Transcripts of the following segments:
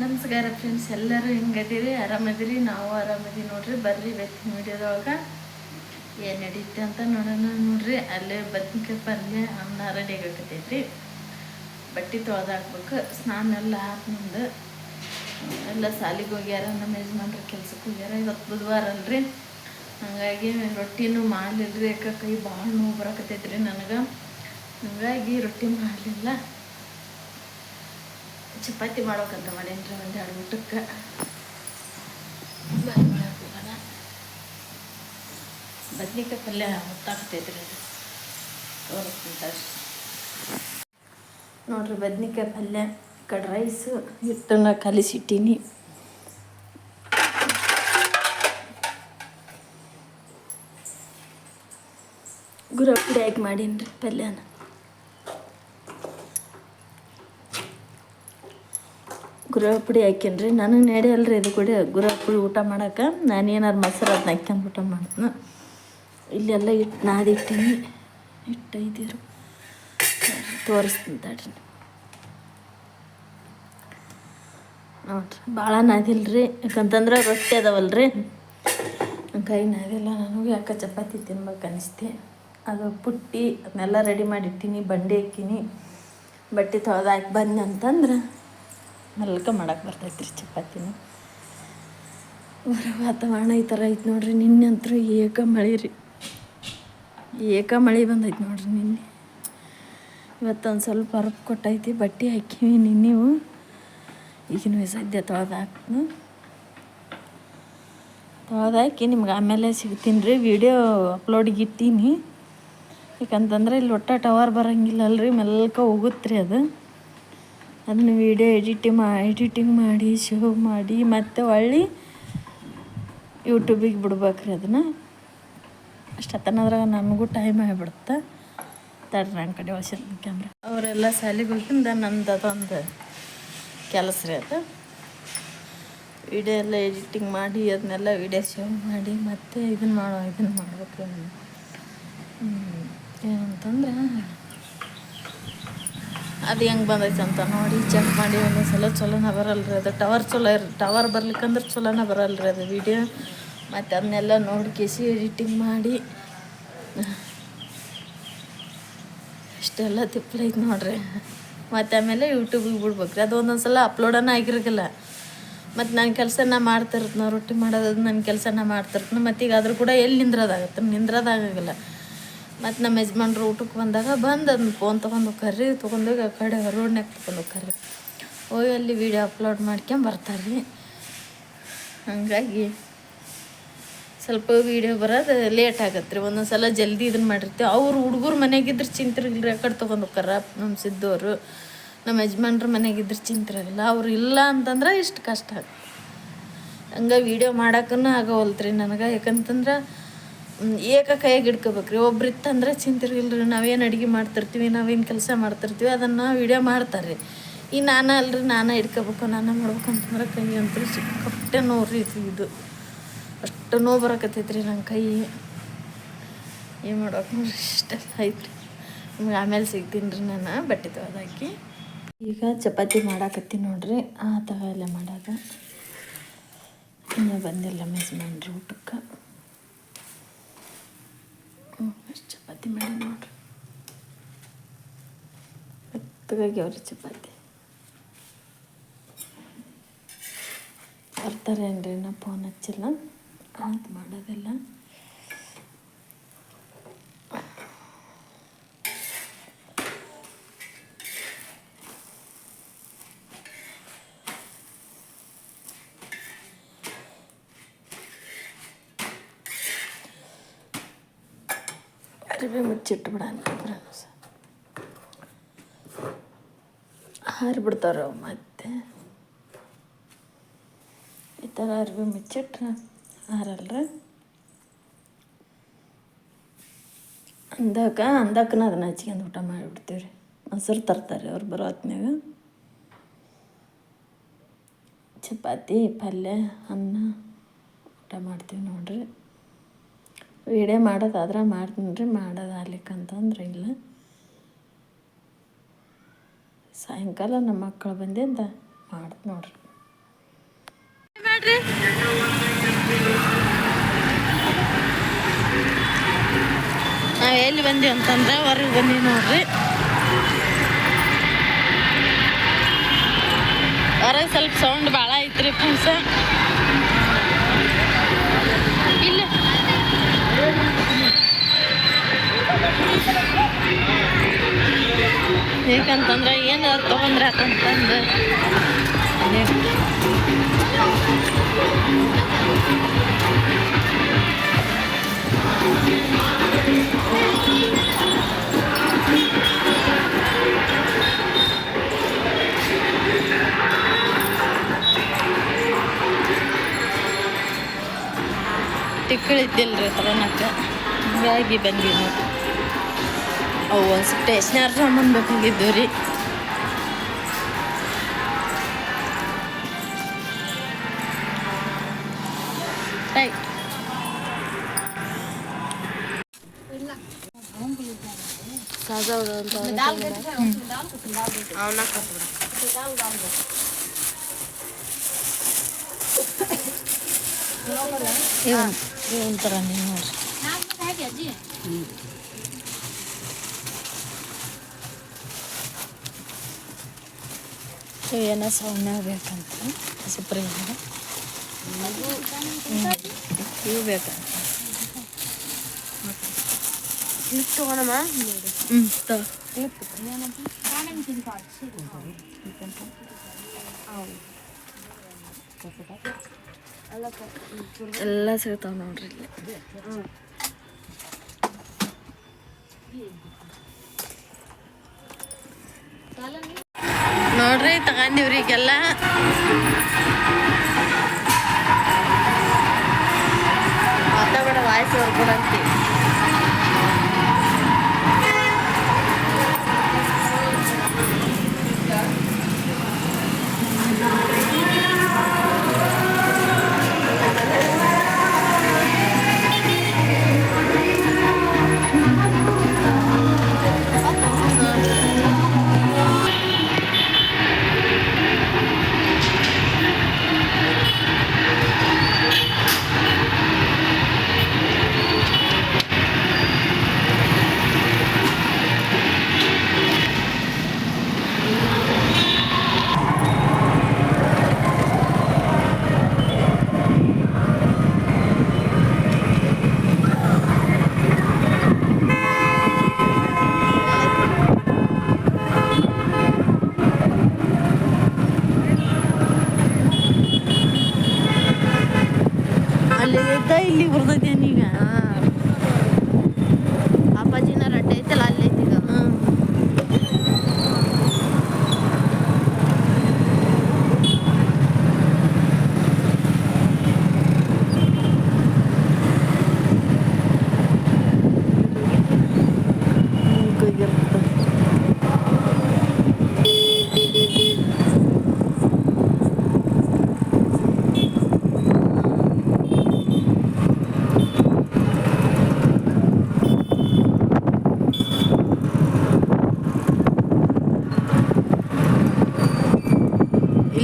ನಮಸ್ಕಾರ ಫ್ರೆಂಡ್ಸ್ ಎಲ್ಲರೂ ಹೆಂಗದಿರಿ ಆರಾಮದಿರಿ, ನಾವು ಆರಾಮದಿ ನೋಡ್ರಿ, ಬರ್ರಿ ಇವತ್ತಿನ ವಿಡಿಯೋದೊಳಗೆ. ಏನು ನಡೀತೆ ಅಂತ ನೋಡೋಣ ನೋಡ್ರಿ, ಅಲ್ಲೇ ಬದ್ನಿಕಾಯಿ ಪಲ್ಯ, ಅನ್ನ ರೆಡಿ ಆಗಕತ್ತೈತ್ರಿ. ಬಟ್ಟೆ ತೊಳೆದು ಹಾಕ್ಬೇಕು, ಸ್ನಾನ ಎಲ್ಲ ಹಾಕಿ ಮುಂದೆ. ಎಲ್ಲ ಸಾಲಿಗೆ ಹೋಗ್ಯಾರ, ನಮ್ಮ ಯಜಮಾನ್ರ ಕೆಲ್ಸಕ್ಕೆ ಹೋಗ್ಯಾರ ಇವತ್ತು ಬುಧವಾರ ಅಲ್ರಿ. ಹಾಗಾಗಿ ರೊಟ್ಟಿನೂ ಮಾಡಲಿಲ್ರಿ ಯಾಕೆ ಕೈ ಭಾಳ ನೋವು ಬರಕತ್ತೈತ್ರಿ ನನಗೆ. ಹಾಗಾಗಿ ರೊಟ್ಟಿ ಮಾಡಲಿಲ್ಲ ಚಪಾತಿ ಮಾಡ್ಬೇಕಂತ ಒಂದು ಎರಡು ಊಟಕ್ಕೆ. ಬದ್ನಿಕಾಯಿ ಪಲ್ಯ ಹೊತ್ತಾಗ್ತೈತ್ರಿ ಅದು ತೋರಿಸ್ತೀನಿ ತಡ್ರಿ. ನೋಡ್ರಿ, ಬದ್ನಿಕಾಯಿ ಪಲ್ಯ, ಕಡ್ ರೈಸು ಹಿಟ್ಟನ್ನು ಕಲಿಸಿಟ್ಟೀನಿ. ಗುರ ಪುಡಿ ಹಾಕಿ ಮಾಡೀನಿ ರೀ ಪಲ್ಯನ. ಗುರ ಪುಡಿ ಹಾಕೀನಿ ನನಗೆ ನಡೆಯಲ್ರಿ ಇದು ಕೂಡ ಗುರ ಪುಡಿ ಊಟ ಮಾಡೋಕೆ. ನಾನು ಏನಾರು ಮೊಸರು ಅದನ್ನ ಹಾಕ್ಯಂದು ಊಟ ಮಾಡ್ತೀನಿ. ಇಲ್ಲೆಲ್ಲ ಇಟ್ಟು ನಾದಿಟ್ಟಿನಿ ಇಟ್ಟು ಐದಿರು. ತೋರಿಸ್ತೀನಿ ತಡ್ರಿ. ನೋಡ್ರಿ ಭಾಳ ನಾದಿಲ್ರಿ. ಯಾಕಂತಂದ್ರೆ ರೊಟ್ಟಿ ಅದಾವಲ್ರಿ. ಕೈ ನಾದಿಲ್ಲ. ನನಗೆ ಯಾಕೆ ಚಪಾತಿ ತಿನ್ಬೇಕು ಅನಿಸ್ತಿ. ಅದು ಪುಟ್ಟಿ ಅದನ್ನೆಲ್ಲ ರೆಡಿ ಮಾಡಿಟ್ಟಿನಿ ಬಂಡೆ ಹಾಕಿನಿ ಬಟ್ಟೆ ತೊಳೆದಾಕಿ ಬಂದೆ ಅಂತಂದ್ರೆ ಮೆಲ್ಕ ಮಾಡಕ್ಕೆ ಬರ್ತೈತೆ ರೀ ಚಪಾತಿನ ವಾತಾವರಣ ಈ ಥರ ಐತೆ ನೋಡ್ರಿ, ನಿನ್ನೆ ಅಂತೂ ಏಕ ಮಳೆ ರೀ. ಏಕ ಮಳೆ ಬಂದೈತೆ ನೋಡ್ರಿ ನಿನ್ನೆ. ಇವತ್ತೊಂದು ಸ್ವಲ್ಪ ಹೊರಗೆ ಕೊಟ್ಟೈತಿ, ಬಟ್ಟೆ ಹಾಕಿವಿ ನಿನ್ನೆವು ಈಗಿನ ಸದ್ಯ ತೊಳೆದು ತೊಳೆದಾಕಿ ನಿಮ್ಗೆ ಆಮೇಲೆ ಸಿಗ್ತೀನಿ ರೀ, ವಿಡಿಯೋ ಅಪ್ಲೋಡಿಗೆ ಇಟ್ಟೀನಿ. ಯಾಕಂತಂದ್ರೆ ಇಲ್ಲಿ ಒಟ್ಟ ಟವರ್ ಬರೋಂಗಿಲ್ಲ ಅಲ್ರಿ ಮೆಲ್ಕ ಹೋಗುತ್ತೆ ರೀ ಅದು. ಅದನ್ನು ವಿಡಿಯೋ ಎಡಿಟಿಂಗ್ ಮಾ ಎಡಿಟಿಂಗ್ ಮಾಡಿ ಶೋ ಮಾಡಿ, ಮತ್ತೆ ಹೊಳ್ಳಿ ಯೂಟ್ಯೂಬಿಗೆ ಬಿಡ್ಬೇಕ್ರಿ ಅದನ್ನು. ಅಷ್ಟೊತ್ತನದ್ರಾಗ ನನಗೂ ಟೈಮ್ ಆಗಿಬಿಡುತ್ತೆ. ತಡ್ರಿ ನನ್ನ ಕಡೆ ಹೊಸ ಕ್ಯಾಮ್ರಾ ಅವರೆಲ್ಲ ಶಾಲೆಗೆ ಹೋಗಿಂದ ನಂದು ಅದೊಂದು ಕೆಲಸ ರೀ ಅದು. ವಿಡಿಯೋ ಎಲ್ಲ ಎಡಿಟಿಂಗ್ ಮಾಡಿ, ಅದನ್ನೆಲ್ಲ ವಿಡಿಯೋ ಶೇವ್ ಮಾಡಿ, ಮತ್ತೆ ಇದನ್ನು ಮಾಡೋ ಇದನ್ನು ಮಾಡ್ಬೇಕು ಏನಂತಂದ್ರೆ ಅದು ಹೆಂಗೆ ಬಂದೈತೆ ಅಂತ ನೋಡಿ ಚೆಕ್ ಮಾಡಿ ಒಂದೊಂದ್ಸಲ ಚಲೋನ ಬರಲ್ರಿ ಅದು. ಟವರ್ ಚಲೋ ಇರ್, ಟವರ್ ಬರ್ಲಿಕ್ಕಂದ್ರೆ ಚಲೋನ ಬರಲ್ರಿ ಅದು ವಿಡಿಯೋ ಮತ್ತು ಅದನ್ನೆಲ್ಲ ನೋಡಿ ಕೇಸಿ ಎಡಿಟಿಂಗ್ ಮಾಡಿ. ಇಷ್ಟೆಲ್ಲ ತಿಪ್ಪಲೈತೆ ನೋಡ್ರಿ. ಮತ್ತು ಆಮೇಲೆ ಯೂಟ್ಯೂಬಿಗೆ ಬಿಡ್ಬೇಕ್ರಿ. ಅದು ಒಂದೊಂದು ಸಲ ಅಪ್ಲೋಡನ ಆಗಿರಲ್ಲ ಮತ್ತು ನನ್ನ ಕೆಲಸ ನಾ ಮಾಡ್ತಿರ್ತೀನಿ, ರೊಟ್ಟಿ ಮಾಡೋದು ನನ್ನ ಕೆಲಸ ನಾ ಮಾಡ್ತಿರ್ತೀನಿ, ಮತ್ತು ಈಗ ಅದ್ರ ಕೂಡ ಎಲ್ಲಿ ನಿಂದ್ರೋದಾಗತ್ತೆ ನಿಂದ್ರೋದಾಗಲ್ಲ ಮತ್ತು ನಮ್ಮ ಯಜಮಾನ್ರು ಊಟಕ್ಕೆ ಬಂದಾಗ ಬಂದು ಅದನ್ನ ಫೋನ್ ತೊಗೊಂಡು ಕರ್ರಿ ತೊಗೊಂಡೋಗಿ ಆ ಕಡೆ ರೋಡ್ನಾಗ ತೊಗೊಂಡು ಕರ್ರಿ ಹೋಗಿ ಅಲ್ಲಿ ವೀಡಿಯೋ ಅಪ್ಲೋಡ್ ಮಾಡ್ಕೊಂಡು ಬರ್ತಾರೆ ಹಂಗಾಗಿ ಸ್ವಲ್ಪ ವೀಡಿಯೋ ಬರೋದು ಲೇಟ್ ಆಗತ್ತೆ ರೀ ಒಂದೊಂದು ಸಲ ಜಲ್ದಿ ಇದನ್ನ ಮಾಡಿರ್ತೀವಿ ಅವ್ರು ಹುಡುಗರು ಮನೆಗಿದ್ರೆ ರೀ ಆ ಕಡೆ ತೊಗೊಂಡು ಹೋಗ್ತಾರ ನಮ್ಮ ಸಿದ್ದವರು. ನಮ್ಮ ಯಜಮಾನ್ರ ಮನೆಗಿದ್ರೆ ಚಿಂತಿರಗಿಲ್ಲ ಅವ್ರು ಇಲ್ಲ ಅಂತಂದ್ರೆ ಇಷ್ಟು ಕಷ್ಟ ಹಂಗೆ ವೀಡಿಯೋ ಮಾಡೋಕ್ಕೂ ಆಗವಲ್ತ್ರಿ ನನಗೆ. ಯಾಕಂತಂದ್ರೆ ಏಕ ಕೈಯಾಗಿ ಒಬ್ರು ಇತ್ತಂದ್ರೆ ಚಿಂತಿರ್ಗಿಲ್ರಿ ನಾವೇನು ಅಡುಗೆ ಮಾಡ್ತಿರ್ತೀವಿ, ನಾವೇನು ಕೆಲಸ ಮಾಡ್ತಿರ್ತೀವಿ, ಅದನ್ನು ವೀಡಿಯೋ ಮಾಡ್ತಾರೆ. ಈ ನಾನು ಅಲ್ರಿ, ನಾನು ಇಟ್ಕೋಬೇಕು ನಾನು ಮಾಡ್ಬೇಕು ಅಂತಂದ್ರೆ ಕೈ ಅಂತೂ ಸಿಕ್ಕಾಪಟ್ಟೆ ನೋವ್ರಿ ಇದು. ಅಷ್ಟು ನೋವು ಬರಕತ್ತೈತ್ರಿ ನನ್ನ ಕೈ. ಏನು ಮಾಡೋಕೆ ನೋಡ್ರಿ ಇಷ್ಟೆಲ್ಲ ಐತ್ರಿ ನಿಮ್ಗೆ ಆಮೇಲೆ ಸಿಗ್ತೀನಿ ರೀ ನಾನು, ಬಟ್ಟೆ ತೊಳೆದಾಕಿ ಈಗ ಚಪಾತಿ ಮಾಡಾಕತ್ತೀನಿ ನೋಡ್ರಿ. ಆ ಥರ ಎಲ್ಲ ಮಾಡೋದು. ಇನ್ನೂ ಬಂದಿಲ್ಲ ಯಜಮಾನ್ರು ಊಟಕ್ಕೆ. ಹ್ಞೂ ಅಷ್ಟು ಚಪಾತಿ ಮಾಡಿ ನೋಡ್ರಿ. ಮೆತ್ತಗಾಗಿ ಅವ್ರಿ ಚಪಾತಿ. ಬರ್ತಾರೇನ್ರಿ ನಾ ಫೋನ್ ಹಚ್ಚಿಲ್ಲ. ಅಂತ ಮಾಡೋದಿಲ್ಲ. ಬಿಡ ಅಂತಂದ್ರೆ ಹಾರಿಬಿಡ್ತಾರ ಮತ್ತೆ? ಈ ಥರ ಅರಿವೆ ಮುಚ್ಚಿಟ್ರೆ ಹಾರಲ್ರ? ಅಂದಾಕ ಅಂದಾಕನ ಅದನ್ನ ಹಚ್ಕೊಂಡು ಊಟ ಮಾಡಿಬಿಡ್ತೀವಿ ರೀ ಮೊಸರು ತರ್ತಾರೆ ಅವ್ರು ಬರೋ ಹೊತ್ನ್ಯಾಗ. ಚಪಾತಿ, ಪಲ್ಯ, ಅನ್ನ ಊಟ ಮಾಡ್ತೀವಿ ನೋಡ್ರಿ. ವೀಡಿಯೋ ಮಾಡೋದಾದ್ರೆ ಮಾಡ್ತೀನಿ ರೀ ಮಾಡೋದಾಗ್ಲಿಕ್ಕಂತಂದ್ರೆ ಇಲ್ಲ. ಸಾಯಂಕಾಲ ನಮ್ಮ ಮಕ್ಕಳು ಬಂದಿಂದ ಮಾಡ್ತೀನಿ ನೋಡ್ರಿ. ನಾವು ಎಲ್ಲಿ ಬಂದೀವಿ ಅಂತಂದ್ರೆ ಹೊರಗೆ ಬಂದೀವಿ ನೋಡ್ರಿ. ಹೊರಗೆ ಸ್ವಲ್ಪ ಸೌಂಡ್ ಭಾಳ ಐತ್ರಿ ಫ್ರೆಂಡ್ಸ ಇಲ್ಲ ಯಾಕಂತಂದ್ರೆ ಏನು ತೊಗೊಂಡ್ರೆ ಆತಂತಂದು ರೀ ತಗೊಳಕ್ಕೆ ಹಂಗಾಗಿ ಬಂದೀವಿ ನೋಡಿ ಅವು ಒಂದು ಸ್ಟೇಷನರಿ ಸಾಮಾನು ಬೇಕಾಗಿದ್ದು ರೀ ರೈಟ್ ಇವನ್ ಇವನ್ ಥರ ನೀವು ನೋಡ್ರಿ ಇವು ಏನೋ ಸೌಮ್ಯ ಬೇಕಂತ ಸುಪ್ರೀಂ ಇವು ಬೇಕಂತ ಹ್ಞೂ ತಗೋ ಎಲ್ಲ ಸಿಗ್ತಾವ ನೋಡ್ರಿ ಇಲ್ಲಿ ನೋಡ್ರಿ ತಗೊಂಡಿವ್ರಿ ಈಗೆಲ್ಲ ವಾತಾವರಣ ವಾಯ್ಸ್ ಹೊರ್ಕೊಡಂತಿ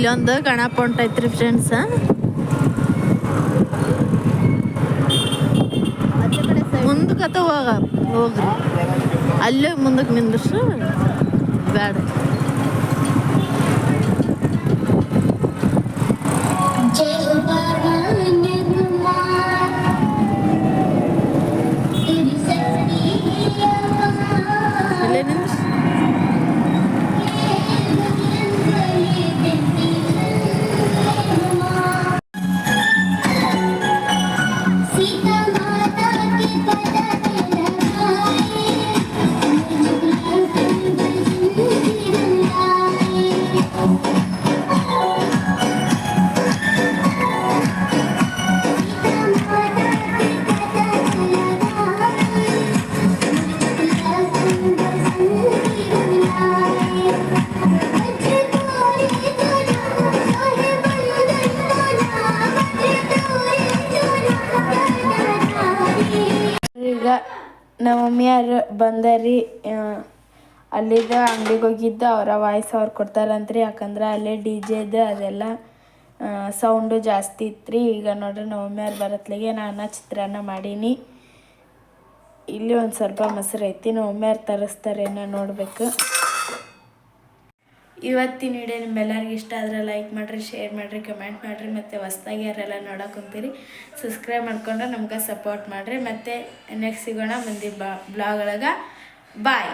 ಇಲ್ಲೊಂದು ಗಣಪ ಹೊಂಟೈತ್ರಿ ಫ್ರೆಂಡ್ಸ್ ಆಚೆ ಕಡೆ ಸೈಡ್ ಮುಂದಕ್ಕತ್ತ ಹೋಗ ಹೋಗ್ರಿ. ಅಲ್ಲೇ ಮುಂದಕ್ಕೆ ನಿಂದ್ರಸು. ಬೇಡ. ನಮ್ಮ ಮಮ್ಮಿಯರು ಬಂದರಿ ಅಲ್ಲಿದ್ದ ಅಂಗಡಿಗೆ ಹೋಗಿದ್ದು ಅವರ ವಾಯ್ಸ್ ಅವ್ರು ಕೊಡ್ತಾರಂತ್ರಿ. ಯಾಕಂದ್ರೆ ಅಲ್ಲೇ ಡಿ ಜೆದು ಅದೆಲ್ಲ ಸೌಂಡು ಜಾಸ್ತಿ ಇತ್ತು ಈಗ ನೋಡ್ರಿ ನಮ್ಮ ಮಮ್ಮಿಯವ್ರು ಬರತ್ಲಿಗೆ ನಾನು ಚಿತ್ರಾನ್ನ ಮಾಡೀನಿ. ಇಲ್ಲಿ ಒಂದು ಸ್ವಲ್ಪ ಮೊಸರು ಐತಿ. ನಮ್ಮ ಮಮ್ಮಿಯವ್ರು ನೋಡಬೇಕು. ಇವತ್ತಿನ ವಿಡಿಯೋ ನಿಮ್ಮೆಲ್ಲರಿಗೂ ಇಷ್ಟ ಆದರೆ ಲೈಕ್ ಮಾಡಿರಿ ಶೇರ್ ಮಾಡಿರಿ ಕಮೆಂಟ್ ಮಾಡಿರಿ, ಮತ್ತು ಹೊಸ್ದಾಗಿ ಯಾರೆಲ್ಲ ನೋಡೋಕೆ ಕುಂತೀರಿ ಸಬ್ಸ್ಕ್ರೈಬ್ ಮಾಡ್ಕೊಂಡ್ರೆ ನಮ್ಗೆ ಸಪೋರ್ಟ್ ಮಾಡಿರಿ. ಮತ್ತು ನೆಕ್ಸ್ಟ್ ಸಿಗೋಣ ಮುಂದಿನ ಬ್ಲಾಗ್ ಒಳಗೆ. ಬಾಯ್